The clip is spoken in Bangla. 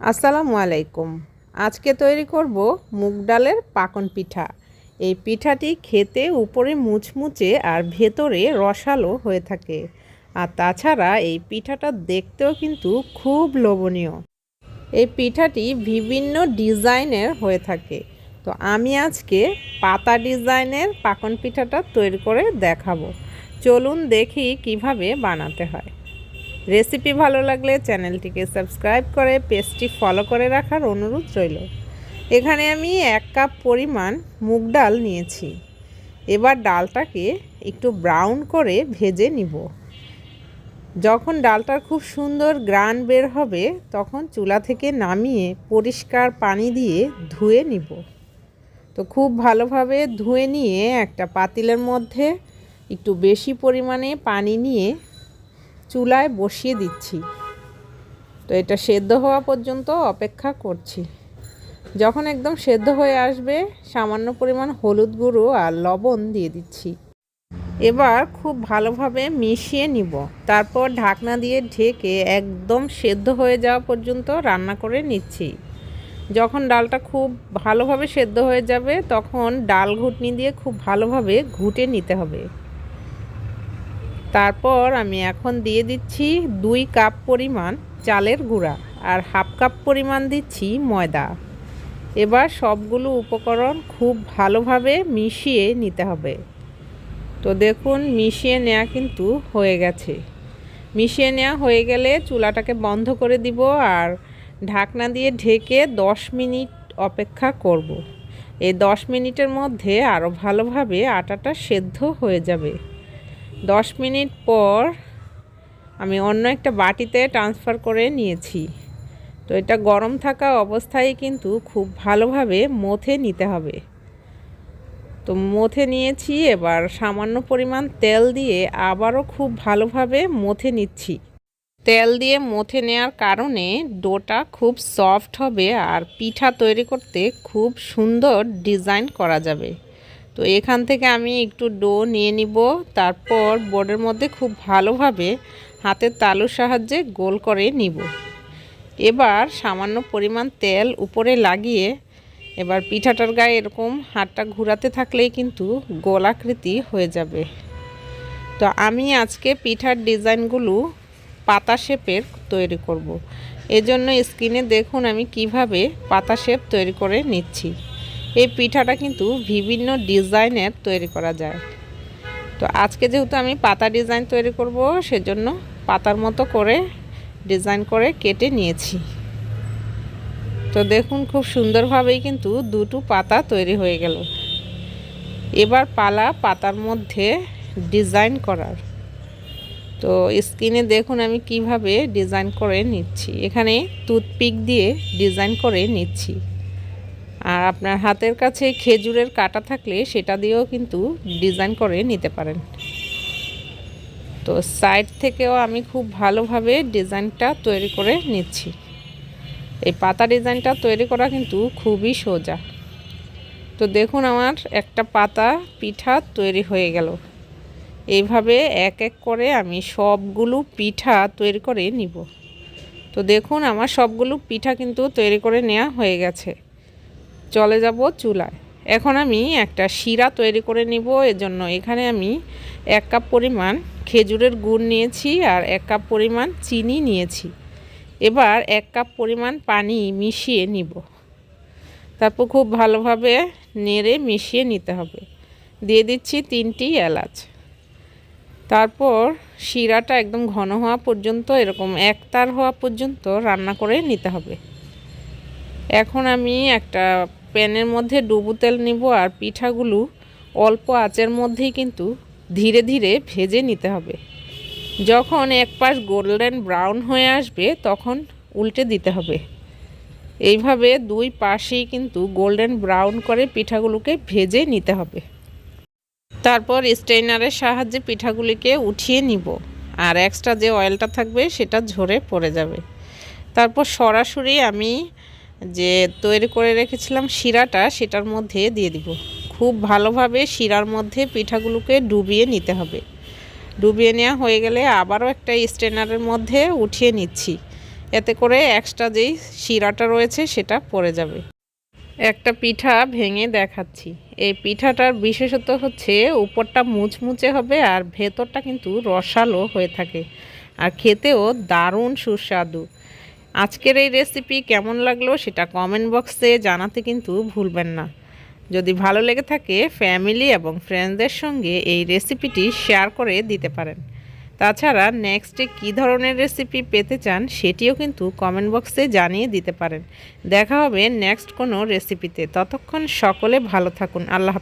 আসসালামু আলাইকুম। আজকে তৈরি করব মুগ ডালের পাকন পিঠা। এই পিঠাটি খেতে উপরে মুচমুচে আর ভেতরে রসালো হয়ে থাকে। আর তাছাড়া এই পিঠাটা দেখতেও কিন্তু খুব লোভনীয়। এই পিঠাটি বিভিন্ন ডিজাইনের হয়ে থাকে। তো আমি আজকে পাতা ডিজাইনের পাকন পিঠাটা তৈরি করে দেখাবো। চলুন দেখি কীভাবে বানাতে হয়। রেসিপি ভালো লাগলে চ্যানেলটিকে সাবস্ক্রাইব করে, পেজটি ফলো করে রাখার অনুরোধ রইল। এখানে আমি এক কাপ পরিমাণ মুগ ডাল নিয়েছি। এবার ডালটাকে একটু ব্রাউন করে ভেজে নিব। যখন ডালটার খুব সুন্দর গ্রান বের হবে, তখন চুলা থেকে নামিয়ে পরিষ্কার পানি দিয়ে ধুয়ে নিব। তো খুব ভালোভাবে ধুয়ে নিয়ে একটা পাতিলের মধ্যে একটু বেশি পরিমাণে পানি নিয়ে চুলায় বসিয়ে দিচ্ছি। তো এটা সেদ্ধ হওয়া পর্যন্ত অপেক্ষা করছি। যখন একদম সেদ্ধ হয়ে আসবে, সামান্য পরিমাণ হলুদ গুঁড়ো আর লবণ দিয়ে দিচ্ছি। এবার খুব ভালোভাবে মিশিয়ে নিব। তারপর ঢাকনা দিয়ে ঢেকে একদম সেদ্ধ হয়ে যাওয়া পর্যন্ত রান্না করে নিচ্ছি। যখন ডালটা খুব ভালোভাবে সেদ্ধ হয়ে যাবে, তখন ডাল ঘুটনি দিয়ে খুব ভালোভাবে ঘুটে নিতে হবে। তারপর আমি এখন দিয়ে দিচ্ছি দুই কাপ পরিমাণ চালের গুঁড়া আর হাফ কাপ পরিমাণ দিচ্ছি ময়দা। এবার সবগুলো উপকরণ খুব ভালোভাবে মিশিয়ে নিতে হবে। তো দেখুন, মিশিয়ে নেওয়া কিন্তু হয়ে গেছে। মিশিয়ে নেওয়া হয়ে গেলে চুলাটাকে বন্ধ করে দিব আর ঢাকনা দিয়ে ঢেকে দশ মিনিট অপেক্ষা করব। এই দশ মিনিটের মধ্যে আরও ভালোভাবে আটাটা সেদ্ধ হয়ে যাবে। দশ মিনিট পর আমি অন্য একটা বাটিতে ট্রান্সফার করে নিয়েছি। তো এটা গরম থাকা অবস্থায় কিন্তু খুব ভালোভাবে মথে নিতে হবে। তো মথে নিয়েছি, এবার সামান্য পরিমাণ তেল দিয়ে আবারও খুব ভালোভাবে মথে নিচ্ছি। তেল দিয়ে মথে নেওয়ার কারণে ডোটা খুব সফট হবে আর পিঠা তৈরি করতে খুব সুন্দর ডিজাইন করা যাবে। তো এখান থেকে আমি একটু ডো নিয়ে নিব। তারপর বোর্ডের মধ্যে খুব ভালোভাবে হাতের তালুর সাহায্যে গোল করে নিব। এবার সামান্য পরিমাণ তেল উপরে লাগিয়ে এবার পিঠাটার গায়ে এরকম হাতটা ঘুরাতে থাকলেই কিন্তু গোলাকৃতি হয়ে যাবে। তো আমি আজকে পিঠার ডিজাইনগুলো পাতা শেপের তৈরি করব। এজন্য স্ক্রিনে দেখুন আমি কীভাবে পাতা শেপ তৈরি করে নিচ্ছি। এই পিঠাটা কিন্তু বিভিন্ন ডিজাইনের তৈরি করা যায়। তো আজকে যেহেতু আমি পাতা ডিজাইন তৈরি করব, সেজন্য পাতার মতো করে ডিজাইন করে কেটে নিয়েছি। তো দেখুন খুব সুন্দরভাবেই কিন্তু দুটো পাতা তৈরি হয়ে গেল। এবার পালা পাতার মধ্যে ডিজাইন করার। তো স্ক্রিনে দেখুন আমি কীভাবে ডিজাইন করে নিচ্ছি। এখানে টুথপিক দিয়ে ডিজাইন করে নিচ্ছি। আর আপনার হাতের কাছে খেজুরের কাটা থাকলে সেটা দিয়েও কিন্তু ডিজাইন করে নিতে পারেন। তো সাইড থেকেও আমি খুব ভালোভাবে ডিজাইনটা তৈরি করে নিচ্ছি। এই পাতা ডিজাইনটা তৈরি করা কিন্তু খুবই সোজা। তো দেখুন আমার একটা পাতা পিঠা তৈরি হয়ে গেল। এইভাবে এক এক করে আমি সবগুলো পিঠা তৈরি করে নিব। তো দেখুন আমার সবগুলো পিঠা কিন্তু তৈরি করে নেওয়া হয়ে গেছে। চলে যাব চুলায়। এখন আমি একটা শিরা তৈরি করে নিব, এজন্য এখানে আমি এক কাপ পরিমাণ খেজুরের গুড় নিয়েছি আর এক কাপ পরিমাণ চিনি নিয়েছি। এবার এক কাপ পরিমাণ পানি মিশিয়ে নিব। তারপর খুব ভালোভাবে নেড়ে মিশিয়ে নিতে হবে। দিয়ে দিচ্ছি তিনটি এলাচ। তারপর শিরাটা একদম ঘন হওয়া পর্যন্ত, এরকম একতার হওয়া পর্যন্ত রান্না করে নিতে হবে। এখন আমি একটা প্যানের মধ্যে ডুবু তেল নিব আর পিঠাগুলো অল্প আঁচের মধ্যেই কিন্তু ধীরে ধীরে ভেজে নিতে হবে। যখন এক পাশ গোল্ডেন ব্রাউন হয়ে আসবে, তখন উল্টে দিতে হবে। এইভাবে দুই পাশেই কিন্তু গোল্ডেন ব্রাউন করে পিঠাগুলোকে ভেজে নিতে হবে। তারপর স্টেইনারের সাহায্যে পিঠাগুলিকে উঠিয়ে নিব আর এক্সট্রা যে অয়েলটা থাকবে, সেটা ঝরে পড়ে যাবে। তারপর সরাসরি আমি যে তৈরি করে রেখেছিলাম শিরাটা, সেটার মধ্যে দিয়ে দিব। খুব ভালোভাবে শিরার মধ্যে পিঠাগুলোকে ডুবিয়ে নিতে হবে। ডুবিয়ে নেওয়া হয়ে গেলে আবারও একটা স্ট্রেনারের মধ্যে উঠিয়ে নিচ্ছি। এতে করে এক্সট্রা যেই শিরাটা রয়েছে, সেটা পড়ে যাবে। একটা পিঠা ভেঙে দেখাচ্ছি। এই পিঠাটার বিশেষত হচ্ছে উপরটা মুচমুচে হবে আর ভেতরটা কিন্তু রসালো হয়ে থাকে। আর খেতেও দারুণ সুস্বাদু। আজকের এই রেসিপি কেমন লাগল সেটা কমেন্ট বক্সে জানাতে কিন্তু ভুলবেন না। যদি ভালো লেগে থাকে ফ্যামিলি এবং ফ্রেন্ডসদের সঙ্গে এই রেসিপিটি শেয়ার করে দিতে পারেন। তাছাড়া নেক্সটে কী ধরনের রেসিপি পেতে চান সেটিও কিন্তু কমেন্ট বক্সে জানিয়ে দিতে পারেন। দেখা হবে নেক্সট কোনো রেসিপিতে ততক্ষণ সকলে ভালো থাকুন। আল্লাহ।